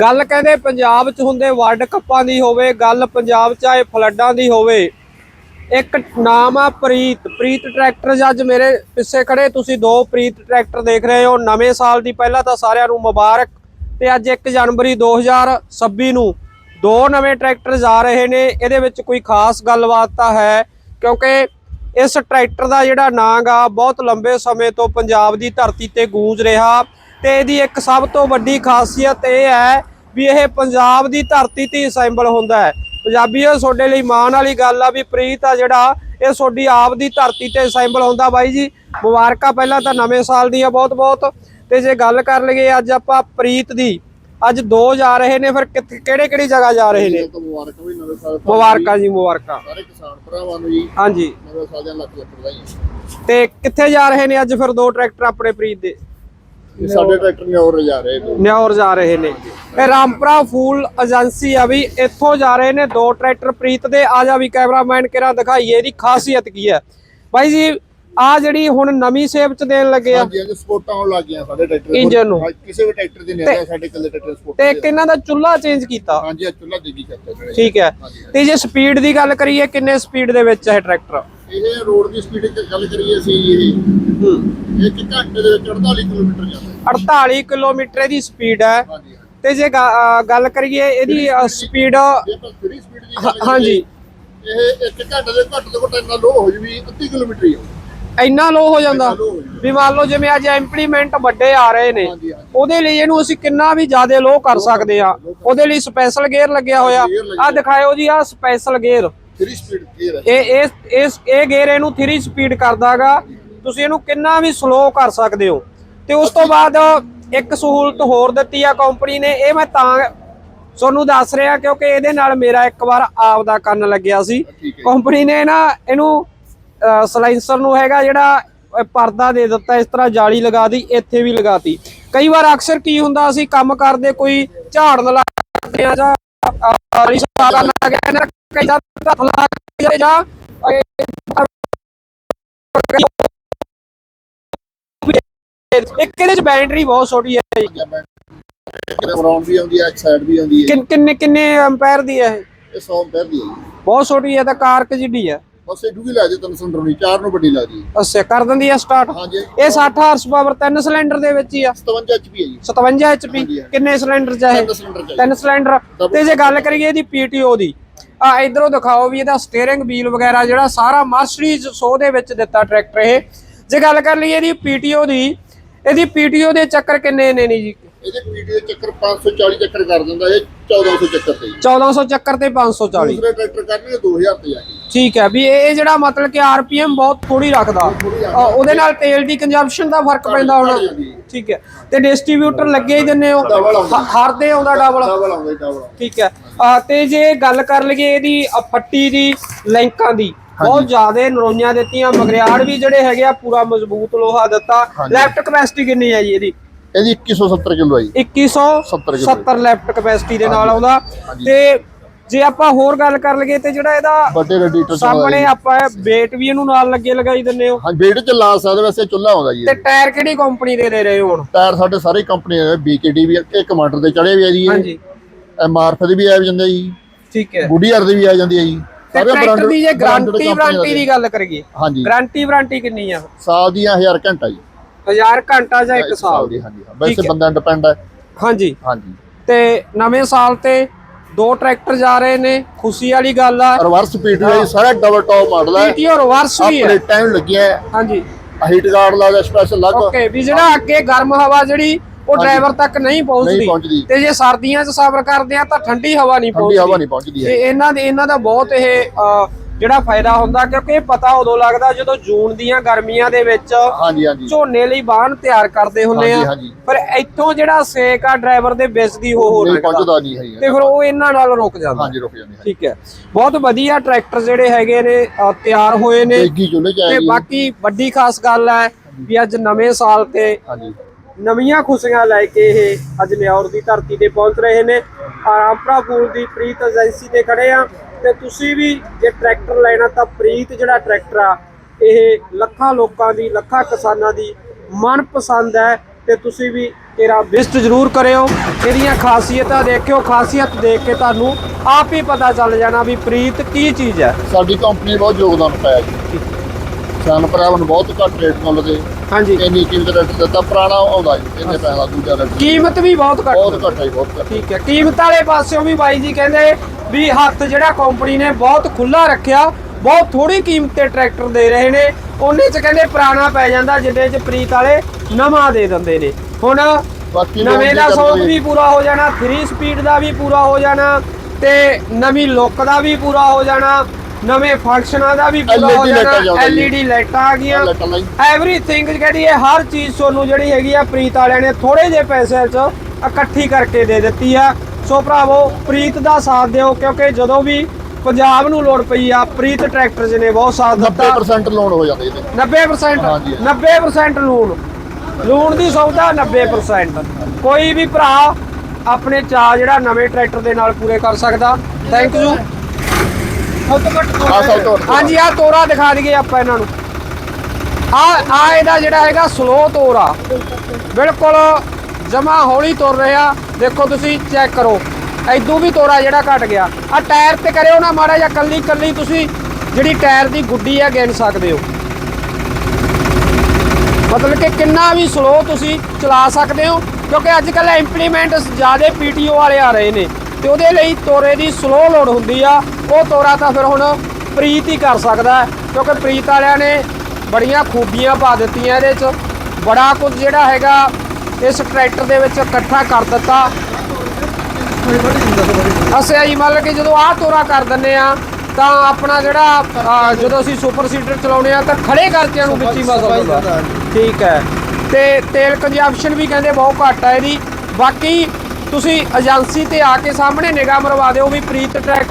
ਗੱਲ ਕਹਿੰਦੇ ਪੰਜਾਬ 'ਚ ਹੁੰਦੇ ਵਰਲਡ ਕੱਪਾਂ ਦੀ ਹੋਵੇ, ਗੱਲ ਪੰਜਾਬ 'ਚ ਆਏ ਫਲੱਡਾਂ ਦੀ ਹੋਵੇ। ਇੱਕ ਨਾਮ ਆ ਪ੍ਰੀਤ ਪ੍ਰੀਤ ਟਰੈਕਟਰਸ ਅੱਜ ਮੇਰੇ ਪਿੱਛੇ ਖੜੇ, ਤੁਸੀਂ ਦੋ ਪ੍ਰੀਤ ਟਰੈਕਟਰ ਦੇਖ ਰਹੇ ਹੋ। ਨਵੇਂ ਸਾਲ ਦੀ ਪਹਿਲਾਂ ਤਾਂ ਸਾਰਿਆਂ ਨੂੰ ਮੁਬਾਰਕ। ਤੇ ਅੱਜ 1 ਜਨਵਰੀ 2026 ਨੂੰ ਦੋ ਨਵੇਂ ਟਰੈਕਟਰ ਜਾ ਰਹੇ ਨੇ। ਇਹਦੇ ਵਿੱਚ ਕੋਈ ਖਾਸ ਗੱਲਬਾਤ ਤਾਂ ਹੈ, ਕਿਉਂਕਿ ਇਸ ਟਰੈਕਟਰ ਦਾ ਜਿਹੜਾ ਨਾਂਗ ਆ, ਬਹੁਤ ਲੰਬੇ ਸਮੇਂ ਤੋਂ ਪੰਜਾਬ ਦੀ ਧਰਤੀ ਤੇ ਗੂੰਜ ਰਿਹਾ। ਤੇ ਇਹਦੀ ਇੱਕ ਸਭ ਤੋਂ ਵੱਡੀ ਖਾਸੀਅਤ ਇਹ ਹੈ ਵੀ ਇਹ ਪੰਜਾਬ ਦੀ ਧਰਤੀ ਤੇ ਅਸੈਂਬਲ ਹੁੰਦਾ ਹੈ। ਪੰਜਾਬੀਓ ਤੁਹਾਡੇ ਲਈ ਮਾਣ ਵਾਲੀ ਗੱਲ ਆ ਵੀ ਪ੍ਰੀਤ ਆ ਜਿਹੜਾ ਇਹ ਤੁਹਾਡੀ ਆਪ ਦੀ ਧਰਤੀ ਤੇ ਅਸੈਂਬਲ ਹੁੰਦਾ। ਬਾਈ ਜੀ ਮੁਬਾਰਕਾਂ ਪਹਿਲਾਂ ਤਾਂ ਨਵੇਂ ਸਾਲ ਦੀਆਂ ਬਹੁਤ ਬਹੁਤ ਤੇ ਜੇ ਗੱਲ ਕਰ ਲਈਏ ਅੱਜ ਆਪਾਂ ਪ੍ਰੀਤ ਦੀ ਅੱਜ ਦੋ ਜਾ ਰਹੇ ਨੇ ਫਿਰ ਕਿਹੜੇ ਕਿਹੜੀ ਜਗ੍ਹਾ ਜਾ ਰਹੇ ਨੇ? ਮੁਬਾਰਕਾਂ ਜੀ ਮੁਬਾਰਕਾਂ। ਸਾਰੇ ਕਿਸਾਨ ਭਰਾਵਾਂ ਨੂੰ ਜੀ। ਹਾਂਜੀ। ਨਵੇਂ ਸਾਲ ਦੀਆਂ ਲੱਖ ਲੱਖ ਵਧਾਈਆਂ। ਤੇ ਕਿੱਥੇ ਜਾ ਰਹੇ ਨੇ ਅੱਜ ਫਿਰ ਦੋ ਟਰੈਕਟਰ ਆਪਣੇ ਪ੍ਰੀਤ ਦੇ? ਇਹ ਸਾਡੇ ਟਰੈਕਟਰ ਨੇ ਹੋਰ ਜਾ ਰਹੇ ਨੇ। ਨਿਉਰ ਜਾ ਰਹੇ ਨੇ। ਇਹ ਰਾਮਪੁਰਾ ਫੂਲ ਏਜੰਸੀ ਆ ਵੀ ਇੱਥੋਂ ਜਾ ਰਹੇ ਨੇ। ਦੋ ਟਰੈਕਟਰ ਪ੍ਰੀਤ ਦੇ। ਆ ਜਾ ਵੀ ਕੈਮਰਾਮੈਨ ਕਿਰਾ ਦਿਖਾਈਏ ਇਹਦੀ ਖਾਸੀਅਤ ਕੀ ਹੈ? ਬਾਈ ਜੀ ਆ ਜਿਹੜੀ ਹੁਣ ਨਵੀਂ ਸੇਪ ਚ ਦੇਣ ਲੱਗੇ ਆ। ਹਾਂਜੀ ਅੱਜ ਸਪੋਰਟਾਂ ਆਉਣ ਲੱਗ ਸਾਡੇ ਟਰੈਕਟਰ ਦੇ। ਇੰਜਨ ਨੂੰ। ਕਿਸੇ ਵੀ ਟਰੈਕਟਰ ਦੇ ਨਹੀਂ ਸਾਡੇ ਕੱਲੇ ਟਰੈਕਟਰ ਸਪੋਰਟ ਤੇ ਇੱਕ ਇਹਨਾਂ ਦਾ ਚੁੱਲ੍ਹਾ ਚੇਂਜ ਕੀਤਾ। ਹਾਂਜੀ ਆ ਚੁੱਲਾ ਦੇਗੀ ਕਰਤਾ ਠੀਕ ਹੈ। ਤੇ ਜੇ ਸਪੀਡ ਦੀ ਗੱਲ ਕਰੀਏ ਕਿੰਨੇ ਸਪੀਡ ਦੇ ਵਿੱਚ ਹੈ ਟਰੈਕਟਰ? ਇਹ ਰੋਡ ਦੀ ਸਪੀਡ ਦੀ ਗੱਲ ਕਰੀਏ ਅਸੀਂ ਇਹ। ਹੂੰ। ਇੱਕ ਘੰਟੇ ਦੇ ਵਿੱਚ 48 ਕਿਲੋਮੀਟਰ ਜਾਂਦਾ ਹੈ 48 ਕਿਲੋਮੀਟਰ ਦੀ ਸਪੀਡ ਹੈ। ਤੇ ਜੇ ਗੱਲ ਕਰੀਏ ਇਹਦੀ ਸਪੀਡ ਜੇ ਆਪਾਂ 3 ਸਪੀਡ ਦੀ ਗੱਲ ਕਰੀਏ ਹਾਂਜੀ। ਇਹ ਇੱਕ ਘੰਟੇ ਦੇ ਘੱਟ ਤੋਂ ਘੱਟ ਇੰਨਾ ਲੋ ਹੋ ਜੂਗੀ ਅੱਧੀ ਕਿਲੋਮੀਟਰ ਹੀ। ਇੰਨਾ ਲੋ ਹੋ ਜਾਂਦਾ। ਵੀ ਮੰਨ ਲਓ ਜਿਵੇਂ ਅੱਜ ਇੰਪਲੀਮੈਂਟ ਵੱਡੇ ਆ ਰਹੇ ਨੇ। ਉਹਦੇ ਲਈ ਇਹਨੂੰ ਅਸੀਂ ਕਿੰਨਾ ਵੀ ਜ਼ਿਆਦਾ ਲੋ ਕਰ ਸਕਦੇ ਆ ਉਹਦੇ ਲਈ ਸਪੈਸ਼ਲ ਗੇਅਰ ਲੱਗਿਆ ਹੋਇਆ। ਆ ਦਿਖਾਇਓ ਜੀ ਆ ਸਪੈਸ਼ਲ ਗੇਅਰ 3 ਸਪੀਡ ਗੇਅਰ ਹੈ। ਇਹ ਇਹ ਇਸ ਇਹ ਗੇਅਰ ਇਹਨੂੰ 3 ਸਪੀਡ ਕਰਦਾਗਾ। ਤੁਸੀਂ ਇਹਨੂੰ ਕਿੰਨਾ ਵੀ ਸਲੋ ਕਰ ਸਕਦੇ ਹੋ। ਤੇ ਉਸ ਤੋਂ ਬਾਅਦ ਇੱਕ ਸਹੂਲਤ ਹੋਰ ਦਿੱਤੀ ਆ ਕੰਪਨੀ ਨੇ। ਇਹ ਮੈਂ ਤਾਂ ਤੁਹਾਨੂੰ ਦੱਸ ਰਿਹਾ ਕਿਉਂਕਿ ਇਹਦੇ ਨਾਲ ਮੇਰਾ ਇੱਕ ਵਾਰ ਆਪ ਦਾ ਕੰਨ ਲੱਗਿਆ ਸੀ। ਕੰਪਨੀ ਨੇ ਨਾ ਇਹਨੂੰ ਸਲਾਈਸਰ ਨੂੰ ਹੈਗਾ ਜਿਹੜਾ ਪਰਦਾ ਦੇ ਦਿੱਤਾ ਇਸ ਤਰ੍ਹਾਂ ਜਾਲੀ ਲਗਾ ਦੀ ਇੱਥੇ ਵੀ ਲਗਾਤੀ ਕਈ ਵਾਰ ਅਕਸਰ ਕੀ ਹੁੰਦਾ ਅਸੀਂ ਕੰਮ ਕਰਦੇ ਕੋਈ ਝਾੜਨ ਲੱਗਦੇ ਆ ਜਾਂ ਰਿਸ਼ਤਾ ਕਰਨ ਲੱਗੇ ਇਹਨਾਂ ਕਈ ਦਾ ਹੱਥ ਲੱਗ ਜਾਏ ਜਾਂ ਇੱਕ ਇਹਦੇ ਚ ਬੈਟਰੀ ਬਹੁਤ ਛੋਟੀ ਹੈ ਜੀ। ਗਰਾਊਂਡ ਵੀ ਆਉਂਦੀ ਹੈ ਇੱਕ ਸਾਈਡ ਵੀ ਆਉਂਦੀ ਹੈ ਕਿੰਨ- ਕਿੰਨੇ ਕਿੰਨੇ ਐਂਪਾਇਰ ਦੀ ਹੈ ਇਹ? ਇਹ 100 ਪੈਰ ਦੀ ਹੈ ਬਹੁਤ ਛੋਟੀ ਹੈ ਤਾਂ ਕਾਰਕ ਜਿੱਡੀ ਹੈ। ਬਸ ਇਹ ਡੂਗੀ ਲਾ ਦੇ ਤਨ ਸੰਡਰੋਨੀ ਚਾਰ ਨੂੰ ਵੱਡੀ ਲੱਗਦੀ ਹੈ ਅੱਛਾ ਕਰ ਦਿੰਦੀ ਹੈ ਸਟਾਰਟ ਹਾਂਜੀ ਇਹ 60 ਹਾਰਸ ਪਾਵਰ ਤਿੰਨ ਸਿਲੰਡਰ ਦੇ ਵਿੱਚ ਹੀ ਆ। 57 ਐਚਪੀ ਹੈ ਜੀ। 57 ਐਚਪੀ ਹਾਂਜੀ, ਹਾਂਜੀ। ਕਿੰਨੇ ਸਿਲੰਡਰ ਚਾਹੇ ਤਿੰਨ ਸਿਲੰਡਰ ਚਾਹੀਦੇ ਤਿੰਨ ਸਿਲੰਡਰ ਤੇ ਜੇ ਗੱਲ ਕਰੀਏ ਇਹਦੀ ਪੀਟੀਓ ਦੀ ਆ, ਇਧਰੋਂ ਦਿਖਾਓ ਵੀ ਇਹਦਾ ਸਟੀਅਰਿੰਗ ਵੀਲ ਵਗੈਰਾ ਜਿਹੜਾ ਸਾਰਾ ਮਰਸਡੀਜ਼ 100 ਦੇ ਵਿੱਚ ਦਿੱਤਾ ਟਰੈਕਟਰ ਇਹ। ਜੇ ਗੱਲ ਕਰ ਲਈਏ ਇਹਦੀ ਪੀਟੀਓ ਦੀ, ਇਹਦੀ ਪੀਟੀਓ ਦੇ ਚੱਕਰ ਕਿੰਨੇ ਨੇ ਨਹੀਂ ਜੀ? ਇਹਦੇ ਦੇ ਚੱਕਰ 540 ਚੱਕਰ ਕਰ ਦਿੰਦਾ ਇਹ 1400 ਚੱਕਰ ਤੇ ਜੀ 1400 ਚੱਕਰ ਤੇ 540 ਦੂਸਰੇ ਟਰੈਕਟਰ ਕਰਨਗੇ 2000 ਤੇ ਆ ਜੀ ਠੀਕ ਹੈ ਵੀ ਇਹ ਜਿਹੜਾ ਮਤਲਬ ਕਿ ਆਰਪੀਐਮ ਬਹੁਤ ਥੋੜੀ ਰੱਖਦਾ। ਥੋੜ੍ਹੀ ਆ, ਉਹਦੇ ਨਾਲ ਤੇਲ ਦੀ ਕੰਜ਼ੰਪਸ਼ਨ ਦਾ ਫ਼ਰਕ ਪੈਂਦਾ ਹੋਣਾ। ਘੱਟ ਜਾਂਦੀ ਹੈ। ਠੀਕ ਹੈ। ਤੇ ਡਿਸਟ੍ਰੀਬਿਊਟਰ ਲੱਗੇ ਹੀ ਦਿੰਨੇ ਹੋ। Double ਆਉਂਦਾ। ਹ- ਹਰ ਦੇ ਆਉਂਦਾ ਡਬਲ ਡਬਲ ਆਉਂਦਾ ਡਬਲ ਠੀਕ ਹੈ। ਆ, ਤੇ ਜੇ ਗੱਲ ਕਰ ਲਈਏ ਇਹਦੀ ਅ, ਫੱਟੀ ਦੀ ਲੈਂਕਾਂ ਦੀ ਬਹੁਤ ਜ਼ਿਆਦਾ ਨਰੋਈਆਂ ਦਿੱਤੀਆਂ ਮਗਰਿਆੜ ਵੀ ਜਿਹੜੇ ਹੈਗੇ ਆ ਪੂਰਾ ਮਜ਼ਬੂਤ ਲੋਹਾ ਦਿੱਤਾ। ਲੈਫਟ ਕਪੈਸਿਟੀ ਕਿੰਨੀ ਹੈ ਜੀ ਇਹਦੀ? ਇਹਦੀ 2170 ਕਿਲੋ ਆ ਜੀ। 2170 ਲੈਫਟ ਕਪੈਸਿਟੀ ਦੇ ਨਾਲ ਆਉਂਦਾ। ਤੇ ਜੇ ਆਪਾਂ ਹੋਰ ਗੱਲ ਕਰ ਲਈਏ ਤੇ ਜਿਹੜਾ ਇਹਦਾ ਵੱਡੇ ਰੈਡੀਟਰ ਸਾਹਮਣੇ ਆਪਾਂ ਵੇਟ ਵੀ ਇਹਨੂੰ ਨਾਲ ਲੱਗੇ ਲਗਾਈ ਦਿੰਨੇ ਹੋ। ਹਾਂ ਬੇਟ ਚ ਲਾ ਸਕਦੇ ਵੈਸੇ ਚੁੱਲਾ ਆਉਂਦਾ ਜੀ ਤੇ ਟਾਇਰ ਕਿਹੜੀ ਕੰਪਨੀ ਦੇ ਦੇ ਰਹੇ ਹੋ ਹੁਣ? ਟਾਇਰ ਸਾਡੇ ਸਾਰੇ ਕੰਪਨੀ ਦੇ ਬੀਕੇਡੀ ਵੀ ਇਹ ਕਮਾਂਡਰ ਦੇ ਚੜੇ ਵੀ ਆ ਜੀ ਹਾਂਜੀ। ਐਮਆਰਐਫ ਦੇ ਵੀ ਆ ਜਾਂਦੇ ਜੀ। ਠੀਕ ਹੈ। ਗੁਡੀਆਰ ਦੇ ਵੀ ਆ ਜਾਂਦੀ ਹੈ ਜੀ। ਸਾਰੇ branded- ਦੀ ਜੇ ਗਾਰੰਟੀ ਵਾਰੰਟੀ ਦੇ। ਦੀ ਗੱਲ ਕਰੀਏ। ਹਾਂਜੀ। ਗਾਰੰਟੀ ਵਾਰੰਟੀ ਕਿੰਨੀ ਆ? ਸਾਲ ਦੀਆਂ 1000 ਘੰਟਾ ਜੀ। 1000 ਘੰਟਾ ਜਾਂ 1 ਸਾਲ। ਦੀ ਹਾਂਜੀ ਹਾਂ। ਵੈਸੇ। ਬੰਦਾ ਡਿਪੈਂਡ ਹੈ। ਹਾਂਜੀ। ਹਾਂਜੀ। ਤੇ ਨਵੇਂ ਸਾਲ ਤੇ ਦੋ ਟਰੈਕਟਰ ਜਾ ਰਹੇ ਨੇ ਖੁਸ਼ੀ ਵਾਲੀ ਗੱਲ ਆ। ਰਿਵਰਸ ਪੀਟੀ ਹੈ ਜੀ, ਸਾਰਾ ਡਬਲ ਟੌਪ ਮਾਡਲ ਹੈ। ਪੀਟੀਓ ਰਿਵਰਸ ਵੀ ਆਪਣੇ ਹੈ। ਟਾਈਮ ਲੱਗਿਆ ਹਾਂਜੀ। ਹੀਟ ਗਾਰਡ ਲਾ ਸਪੈਸ਼ਲ ਲੱਗ। ਓਕੇ ਵੀ ਜਿਹੜਾ ਅੱਗੇ ਗਰਮ ਹਵਾ ਜਿਹੜੀ ਉਹ ਡਰਾਈਵਰ ਤੱਕ ਨਹੀਂ ਪਹੁੰਚਦੀ। ਤੇ ਜੇ ਸਰਦੀਆਂ 'ਚ ਸਫ਼ਰ ਕਰਦੇ ਆ ਤਾਂ ਠੰਡੀ ਹਵਾ ਨਹੀਂ ਠੰਡੀ ਪਹੁੰਚਦੀ। ਹਵਾ ਨਹੀਂ ਪਹੁੰਚਦੀ ਤੇ ਇਹਨਾਂ ਦੇ ਇਹਨਾਂ ਦਾ ਬਹੁਤ ਇਹ ਜਿਹੜਾ ਫਾਇਦਾ ਹੁੰਦਾ ਕਿਉਂਕਿ ਇਹ ਪਤਾ ਉਦੋਂ ਲੱਗਦਾ ਜਦੋਂ ਜੂਨ ਦੀਆਂ ਗਰਮੀਆਂ ਦੇ ਵਿੱਚ ਹਾਂਜੀ ਹਾਂਜੀ। ਝੋਨੇ ਲਈ ਬਾਹਨ ਤਿਆਰ ਕਰਦੇ ਹੁੰਦੇ ਆ। ਪਰ ਇੱਥੋਂ ਜਿਹੜਾ ਸੇਕ ਆ ਡਰਾਈਵਰ ਦੇ ਵਿੱਚ ਦੀ ਹੋ ਹੋ ਨਹੀਂ ਲੱਗਦਾ ਪਹੁੰਚਦਾ ਨਹੀਂ ਹੈ ਤੇ ਫਿਰ ਉਹ ਇਹਨਾਂ ਨਾਲ ਰੁਕ ਜਾਂਦਾ। ਹਾਂਜੀ ਰੁਕ ਜਾਂਦੇ। ਠੀਕ ਹੈ। ਬਹੁਤ ਵਧੀਆ ਟਰੈਕਟਰ ਜਿਹੜੇ ਹੈਗੇ ਨੇ ਤਿਆਰ ਹੋਏ ਨੇ। ਤੇ ਬਾਕੀ ਵੱਡੀ ਖਾਸ ਗੱਲ ਹੈ ਵੀ ਅੱਜ ਨਵੇਂ ਸਾਲ ਤੇ ਨਵੀਆਂ ਖੁਸ਼ੀਆਂ ਲੈ ਕੇ ਇਹ ਅੱਜ ਨਿਆਉਰ ਦੀ ਧਰਤੀ ਤੇ ਪਹੁੰਚ ਰਹੇ ਨੇ। ਆਰਾਮਪੁਰਾ ਫੂਲ ਦੀ ਪ੍ਰੀਤ ਏਜੰਸੀ ਤੇ ਖੜੇ ਆ। ਤੇ ਤੁਸੀਂ ਵੀ ਜੇ ਟਰੈਕਟਰ ਲੈਣਾ ਤਾਂ ਪ੍ਰੀਤ ਜਿਹੜਾ ਟਰੈਕਟਰ ਆ, ਇਹ ਲੱਖਾਂ ਲੋਕਾਂ ਦੀ, ਲੱਖਾਂ ਕਿਸਾਨਾਂ ਦੀ ਮਨਪਸੰਦ ਹੈ ਤੇ ਤੁਸੀਂ ਵੀ ਤੇਰਾ ਵਿਜ਼ਿਟ ਜ਼ਰੂਰ ਕਰਿਓ। ਇਹਦੀਆਂ ਖਾਸੀਅਤਾਂ ਦੇਖਿਓ, ਖਾਸੀਅਤ ਦੇਖ ਕੇ ਤੁਹਾਨੂੰ ਆਪ ਹੀ ਪਤਾ ਚੱਲ ਜਾਣਾ ਵੀ ਪ੍ਰੀਤ ਕੀ ਚੀਜ਼ ਹੈ। ਸਾਡੀ ਕੰਪਨੀ ਬਹੁਤ ਯੋਗਦਾਨ ਪਾਇਆ ਜੀ। ਸਾਨੂੰ ਭਰਾਵਾਂ ਨੂੰ ਬਹੁਤ ਘੱਟ ਰੇਟ ਮੁੱਲ ਦੇ। ਹਾਂਜੀ। ਇੰਨੀ ਕੀਮਤ ਰੇਟ ਦਿੱਤਾ ਪੁਰਾਣਾ ਆਉਂਦਾ ਜੀ ਇੰਨੇ ਪੈਸਾ ਦੂਜਾ ਰੇਟ ਕੀਮਤ ਵੀ ਬਹੁਤ ਘੱਟ ਬਹੁਤ ਘੱਟ ਹੈ ਬਹੁਤ ਘੱਟ। ਠੀਕ ਹੈ। ਕੀਮਤ ਵਾਲੇ ਪਾਸਿਓਂ ਵੀ ਬਾਈ ਜੀ ਕਹਿੰਦੇ ਵੀ ਹੱਥ ਜਿਹੜਾ ਕੰਪਨੀ ਨੇ ਬਹੁਤ ਖੁੱਲਾ ਰੱਖਿਆ ਬਹੁਤ ਥੋੜੀ ਕੀਮਤ ਤੇ ਟਰੈਕਟਰ ਦੇ ਰਹੇ ਨੇ। ਉਹਨੇ ਚ ਕਹਿੰਦੇ ਪੁਰਾਣਾ ਪੈ ਜਾਂਦਾ ਜਿੱਦੇ ਚ ਪ੍ਰੀਤ ਵਾਲੇ ਨਵਾਂ ਦੇ ਦਿੰਦੇ ਨੇ। ਹੁਣ ਬਾਕੀ ਨਵੇਂ ਦਾ ਕਰਦੇ ਵੀ ਪੂਰਾ ਹੋ ਜਾਣਾ 3 ਸਪੀਡ ਦਾ ਵੀ ਪੂਰਾ ਹੋ ਜਾਣਾ ਤੇ ਨਵੀਂ ਲੁੱਕ ਦਾ ਵੀ ਪੂਰਾ ਹੋ ਜਾਣਾ। ਨਵੇਂ ਫੰਕਸ਼ਨਾਂ ਦਾ ਵੀ ਪੂਰਾ ਹੋ LED ਲਾਈਟਾਂ ਜਾਣਾ ਆ ਗਈਆਂ। ਐਵਰੀਥਿੰਗ ਜਿਹੜੀ ਹੈ ਹਰ ਚੀਜ਼ ਤੁਹਾਨੂੰ ਜਿਹੜੀ ਹੈਗੀ ਆ ਪ੍ਰੀਤ ਵਾਲਿਆਂ ਨੇ ਥੋੜੇ ਜਿਹੇ ਪੈਸਿਆਂ 'ਚ ਇਕੱਠੀ ਕਰਕੇ ਦੇ ਦਿੱਤੀ ਆ। ਸੋ ਭਰਾਵੋ ਪ੍ਰੀਤ ਦਾ ਸਾਥ ਦਿਓ ਕਿਉਂਕਿ ਜਦੋਂ ਵੀ ਪੰਜਾਬ ਨੂੰ ਲੋੜ ਪਈ ਆ ਪ੍ਰੀਤ ਟਰੈਕਟਰਸ ਨੇ ਬਹੁਤ ਸਾਥ ਦਿੱਤਾ। 90% ਲੋਨ ਹੋ ਜਾਂਦੇ ਇਹਦੇ। 90% ਹਾਂਜੀ। 90% ਲੂਣ ਲੂਣ ਦੀ ਸੌਦਾ 90% ਕੋਈ ਵੀ ਭਰਾ ਆਪਣੇ ਚਾਹ ਜਿਹੜਾ ਨਵੇਂ ਟਰੈਕਟਰ ਦੇ ਨਾਲ ਪੂਰੇ ਕਰ ਸਕਦਾ। ਥੈਂਕ ਯੂ ਆਹ ਸਭ ਤੋਂ ਵੱਧ ਹਾਂਜੀ ਆ ਤੋਰਾ ਦਿਖਾ ਦਈਏ ਆਪਾਂ ਇਹਨਾਂ ਨੂੰ। ਆ ਆ ਇਹਦਾ ਜਿਹੜਾ ਹੈਗਾ ਸਲੋ ਤੋਰਾ। ਬਿਲਕੁਲ ਜਮਾ ਹੌਲੀ ਤੁਰ ਰਿਹਾ। ਦੇਖੋ ਤੁਸੀਂ ਚੈੱਕ ਕਰੋ। ਐਦੂ ਵੀ ਤੋਰਾ ਜਿਹੜਾ ਘਟ ਗਿਆ। ਆ ਟਾਇਰ ਤੇ ਕਰਿਓ ਨਾ ਮਾੜਾ ਜਿਹਾ ਕੱਲੀ ਕੱਲੀ ਤੁਸੀਂ ਜਿਹੜੀ ਟਾਇਰ ਦੀ ਗੁੱਡੀ ਆ ਗਿਣ ਸਕਦੇ ਹੋ। ਮਤਲਬ ਕਿ ਕਿੰਨਾ ਵੀ ਸਲੋ ਤੁਸੀਂ ਚਲਾ ਸਕਦੇ ਹੋ ਕਿਉਂਕਿ ਅੱਜ ਕੱਲ ਇੰਪਲੀਮੈਂਟਸ ਜ਼ਿਆਦਾ ਪੀਟੀਓ ਵਾਲੇ ਆ ਰਹੇ ਨੇ। ਤੇ ਉਹਦੇ ਲਈ ਤੋਰੇ ਦੀ ਸਲੋ ਲੋਡ ਹੁੰਦੀ ਆ। ਉਹ ਤੋਰਾ ਤਾਂ ਫਿਰ ਹੁਣ ਪ੍ਰੀਤ ਹੀ ਕਰ ਸਕਦਾ ਕਿਉਂਕਿ ਪ੍ਰੀਤ ਵਾਲਿਆਂ ਨੇ ਬੜੀਆਂ ਖੂਬੀਆਂ ਪਾ ਦਿੱਤੀਆਂ ਇਹਦੇ 'ਚ। ਬੜਾ ਕੁਝ ਜਿਹੜਾ ਹੈਗਾ ਇਸ ਟਰੈਕਟਰ ਦੇ ਵਿੱਚ ਇਕੱਠਾ ਕਰ ਦਿੱਤਾ। ਅਸੀਂ ਜੀ ਮੰਨ ਲਓ ਕਿ ਜਦੋਂ ਆਹ ਤੋਰਾ ਕਰ ਦਿੰਨੇ ਆ ਤਾਂ ਆਪਣਾ ਜਿਹੜਾ ਜਦੋਂ ਅਸੀਂ ਸੁਪਰ ਸੀਡਰ ਚਲਾਉਨੇ ਆ ਤਾਂ ਖੜੇ ਕਰਤਿਆਂ ਨੂੰ ਵਿੱਚ ਹੀ ਮਸਲ ਹੁੰਦਾ ਠੀਕ ਹੈ। ਤੇ ਤੇਲ ਕੰਜੰਪਸ਼ਨ ਵੀ ਕਹਿੰਦੇ ਬਹੁਤ ਘੱਟ ਹੈ ਇਹਦੀ। ਬਾਕੀ ਤੁਸੀਂ ਏਜੰਸੀ ਤੇ ਆ ਕੇ ਸਾਹਮਣੇ ਨਿਗਾਹ ਮਰਵਾ ਦਿਓ ਵੀ ਪ੍ਰੀਤ ਟਰੈਕ